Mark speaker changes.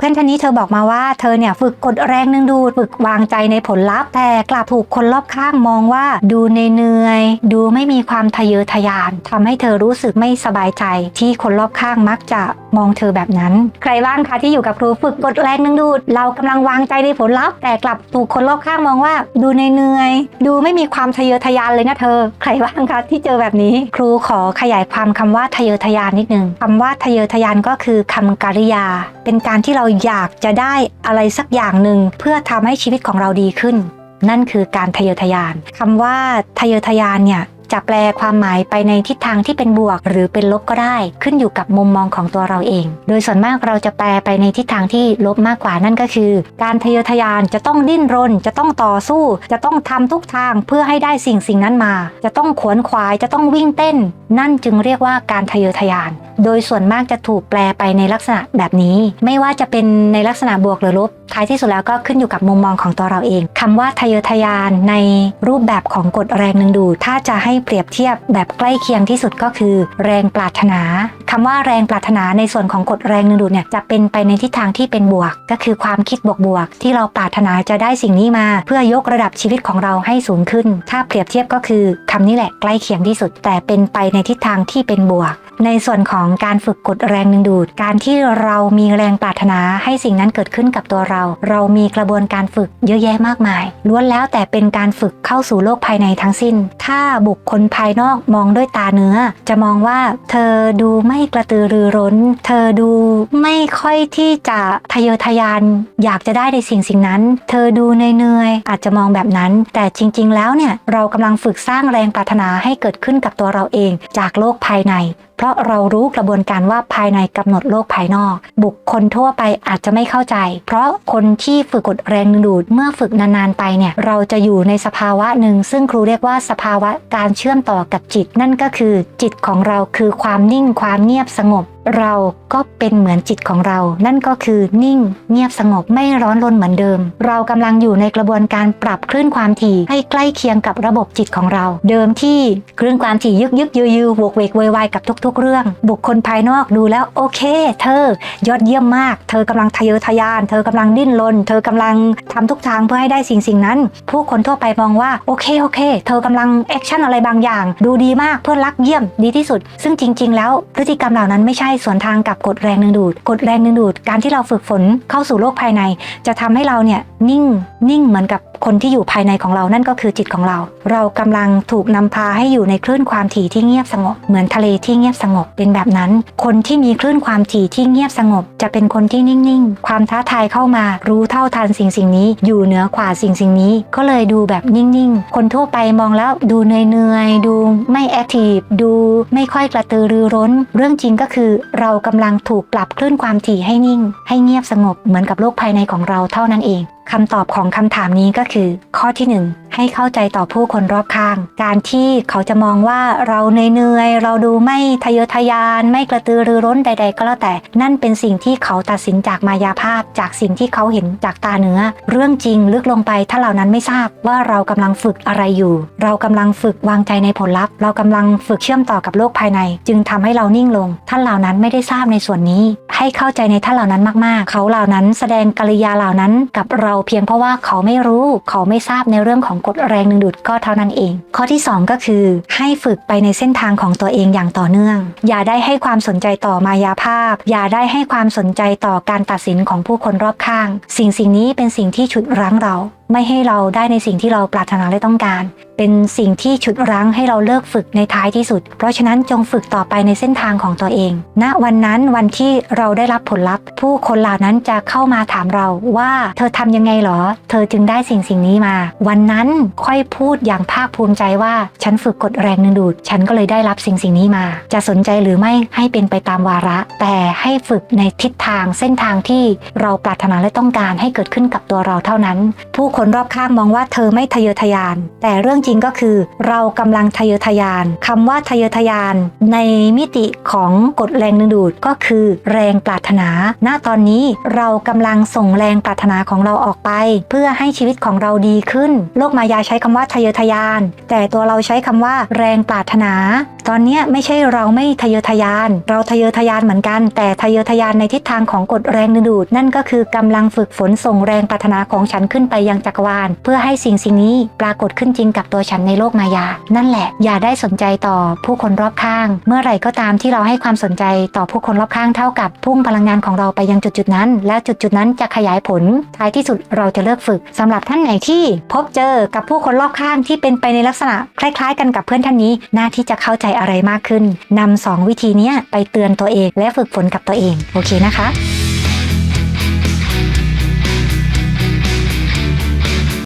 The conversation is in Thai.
Speaker 1: เพื่อนท่านนี้เธอบอกมาว่าเธอเนี่ยฝึกกดแรงดึงดูฝึกวางใจในผลลัพธ์แต่กลับถูกคนรอบข้างมองว่า ดูเหนื่อยดูไม่มีความทะเยอทะยานทำให้เธอรู้สึกไม่สบายใจ ที่คนรอบข้างมักจะมองเธอแบบนั้น ใครบ้างคะที่อยู่กับครูฝึกกดแรงดึงดูด เรากำลังวางใจในผลลัพธ์แต่กลับถูกคนรอบข้างมองว่า ดูเหนื่อยดูไม่มีความทะเยอทะยานเลยนะเธอ ใครบ้างคะที่เจอแบบนี้ ครูขอขยายความคำว่าทะเยอทะยานนิดนึงคำว่าทะเยอทะยานก็คือคำกริยา เป็นการที่เราอยากจะได้อะไรสักอย่างหนึ่งเพื่อทำให้ชีวิตของเราดีขึ้น นั่นคือการทะเยอทะยานคำว่าทะเยอทะยานเนี่ยจะแปลความหมายไปในทิศทางที่เป็นบวก หรือเป็นลบก็ได้ ขึ้นอยู่กับมุมมองของตัวเราเอง โดยส่วนมากเราจะแปลไปในทิศทางที่ลบมากกว่านั่นก็คือ การทะเยอทะยานจะต้องดิ้นรน จะต้องต่อสู้ จะต้องทำทุกทางเพื่อให้ได้สิ่งสิ่งนั้นมา จะต้องขวนขวายจะต้องวิ่งเต้น นั่นจึงเรียกว่าการทะเยอทะยาน โดยส่วนมากจะถูกแปลไปในลักษณะแบบนี้ ไม่ว่าจะเป็นในลักษณะบวกหรือลบ ท้ายที่สุดแล้วก็ขึ้นอยู่กับมุมมองของตัวเราเองคำว่าทะเยอทะยานในรูปแบบของกฎแรงดึงดูดถ้าจะให้เปรียบเทียบแบบใกล้เคียงที่สุดก็คือ แรงปรารถนาคำว่าแรงปรารถนาในส่วนของกฎแรงดึงดูดเนี่ยจะเป็นไปในทิศทางที่เป็นบวก ก็คือความคิดบวกๆที่เราปรารถนาจะได้สิ่งนี้มา เพื่อยกระดับชีวิตของเราให้สูงขึ้น ถ้าเปรียบเทียบก็คือคำนี้แหละใกล้เคียงที่สุด แต่เป็นไปในทิศทางที่เป็นบวก ในส่วนของการฝึกกดแรงดึงดูด การที่เรามีแรงปรารถนาให้สิ่งนั้นเกิดขึ้นกับตัวเรา เรามีกระบวนการฝึกเยอะแยะมากมาย ล้วนแล้วแต่เป็นการฝึกเข้าสู่โลกภายในทั้งสิ้น ถ้าบุคคลภายนอกมองด้วยตาเนื้อ จะมองว่า เธอดูไม่กระตือรือร้น เธอดูไม่ค่อยที่จะทะเยอทะยาน อยากจะได้ในสิ่งสิ่งนั้น เธอดูเหนื่อยๆอาจจะมองแบบนั้น แต่จริง ๆ แล้วเนี่ยเรากำลังฝึกสร้างแรงปรารถนาให้เกิดขึ้นกับตัวเราเอง จากโลกภายใน เพราะเรารู้กระบวนการว่าภายในกำหนดโลกภายนอก บุคคลทั่วไปอาจจะไม่เข้าใจ เพราะคนที่ฝึกกดแรงดึงดูดเมื่อฝึกนานๆไปเนี่ยเราจะอยู่ในสภาวะหนึ่ง ซึ่งครูเรียกว่าสภาวะการเชื่อมต่อกับจิต นั่นก็คือจิตของเราคือความนิ่งความเงียบสงบเราก็เป็นเหมือนจิตของเรา นั่นก็คือนิ่ง เงียบสงบไม่ร้อนรนเหมือนเดิม เรากำลังอยู่ในกระบวนการปรับคลื่นความถี่ให้ใกล้เคียงกับระบบจิตของเรา เดิมที่คลื่นความถี่ยึกยึกยืยืวกเวกโวยวายกับทุก ๆ เรื่อง บุคคลภายนอกดูแล้วโอเค เธอยอดเยี่ยมมาก เธอกำลังทะเยอทะยาน เธอกำลังดิ้นรนเธอกำลังทำทุกทางเพื่อให้ได้สิ่งสิ่งนั้น ผู้คนทั่วไปมองว่าโอเคโอเค เธอกำลังแอคชั่นอะไรบางอย่าง ดูดีมากเพื่อนรักเยี่ยมดีที่สุด ซึ่งจริง ๆ แล้วพฤติกรรมเหล่านั้นไม่ใช่สวนทางกับกฎแรงดึงดูดกฎแรงดึงดูด การที่เราฝึกฝนเข้าสู่โลกภายใน จะทำให้เราเนี่ยนิ่งนิ่งเหมือนกับ คนที่อยู่ภายในของเรานั่นก็คือจิตของเรา เรากำลังถูกนำพาให้อยู่ในคลื่นความถี่ที่เงียบสงบ เหมือนทะเลที่เงียบสงบเป็นแบบนั้น คนที่มีคลื่นความถี่ที่เงียบสงบ จะเป็นคนที่นิ่งๆ ความท้าทายเข้ามา รู้เท่าทันสิ่งสิ่งนี้ อยู่เหนือกว่าสิ่งสิ่งนี้ ก็เลยดูแบบนิ่งๆ คนทั่วไปมองแล้วดูเหนื่อยๆ ดูไม่แอคทีฟ ดูไม่ค่อยกระตือรือร้น เรื่องจริงก็คือเรากำลังถูกปรับคลื่นความถี่ให้นิ่ง ให้เงียบสงบเหมือนกับโลกภายในของเราเท่านั้นเอง คำตอบของคำถามนี้ก็คือข้อที่ 1 ให้เข้าใจต่อผู้คนรอบข้าง การที่เขาจะมองว่าเราเหนื่อยๆเราดูไม่ทะเยอทะยาน ไม่กระตือรือร้นใด ๆ ก็แล้วแต่ นั่นเป็นสิ่งที่เขาตัดสินจากมายาภาพ จากสิ่งที่เขาเห็นจากตาเนื้อ เรื่องจริงลึกลงไปถ้าเหล่านั้นไม่ทราบว่าเรากำลังฝึกอะไรอยู่ เรากำลังฝึกวางใจในผลลัพธ์ เรากำลังฝึกเชื่อมต่อกับโลกภายใน จึงทำให้เรานิ่งลง ท่านเหล่านั้นไม่ได้ทราบในส่วนนี้ ให้เข้าใจในท่านเหล่านั้นมากๆ เขาเหล่านั้นแสดงกริยาเหล่านั้นกับเราเพียงเพราะว่าเขาไม่รู้ เขาไม่ทราบในเรื่องของกฎแรงดึงดูดก็เท่านั้นเอง ข้อที่ 2 ก็คือให้ฝึกไปในเส้นทางของตัวเองอย่างต่อเนื่อง อย่าได้ให้ความสนใจต่อมายาภาพ อย่าได้ให้ความสนใจต่อการตัดสินของผู้คนรอบข้าง สิ่งสิ่งนี้เป็นสิ่งที่ฉุดรั้งเรา ไม่ให้เราได้ในสิ่งที่เราปรารถนาและต้องการ เป็นสิ่งที่ฉุดรั้งให้เราเลิกฝึกในท้ายที่สุด เพราะฉะนั้นจงฝึกต่อไปในเส้นทางของตัวเอง ณ วันนั้นวันที่เราได้รับผลลัพธ์ ผู้คนเหล่านั้นจะเข้ามาถามเราว่าเธอทำยังไงหรอ เธอจึงได้สิ่งสิ่งนี้มา วันนั้นค่อยพูดอย่างภาคภูมิใจว่าฉันฝึกกดแรงดึงดูด ฉันก็เลยได้รับสิ่งสิ่งนี้มา จะสนใจหรือไม่ให้เป็นไปตามวาระ แต่ให้ฝึกในทิศทางเส้นทางที่เราปรารถนาและต้องการให้เกิดขึ้นกับตัวเราเท่านั้น ผู้คนคนรอบข้างมองว่าเธอไม่ทะเยอทะยาน แต่เรื่องจริงก็คือ เรากำลังทะเยอทะยานคำว่าทะเยอทะยาน ในมิติของกฎแรงดึงดูดก็คือ แรงปรารถนา ณตอนนี้เรากำลังส่งแรงปรารถนาของเราออกไป เพื่อให้ชีวิตของเราดีขึ้น โลกมายาใช้คำว่าทะเยอทะยาน แต่ตัวเราใช้คำว่า แรงปรารถนา ตอนนี้ไม่ใช่เราไม่ทะเยอทะยาน เราทะเยอทะยานเหมือนกัน แต่ทะเยอทะยานในทิศทางของกฎแรงดึงดูด นั่นก็คือกำลังฝึกฝนส่งแรงปรารถนาของฉันขึ้นไปยังจักรวาล เพื่อให้สิ่งสิ่งนี้ปรากฏขึ้นจริงกับตัวฉันในโลกมายา นั่นแหละ อย่าได้สนใจต่อผู้คนรอบข้าง เมื่อไหร่ก็ตามที่เราให้ความสนใจต่อผู้คนรอบข้างเท่ากับพุ่งพลังงานของเราไปยังจุดจุดนั้น แล้วจุดจุดนั้นจะขยายผล ท้ายที่สุดเราจะเลิกฝึกสำหรับท่านไหนที่พบเจอกับผู้คนรอบข้างที่เป็นไปในลักษณะคล้าย ๆ กันกับเพื่อนท่านนี้ หน้าที่จะเข้าใจอะไรมากขึ้นนำสองวิธีนี้ไปเตือนตัวเองและฝึกฝนกับตัวเอง โอเคนะคะ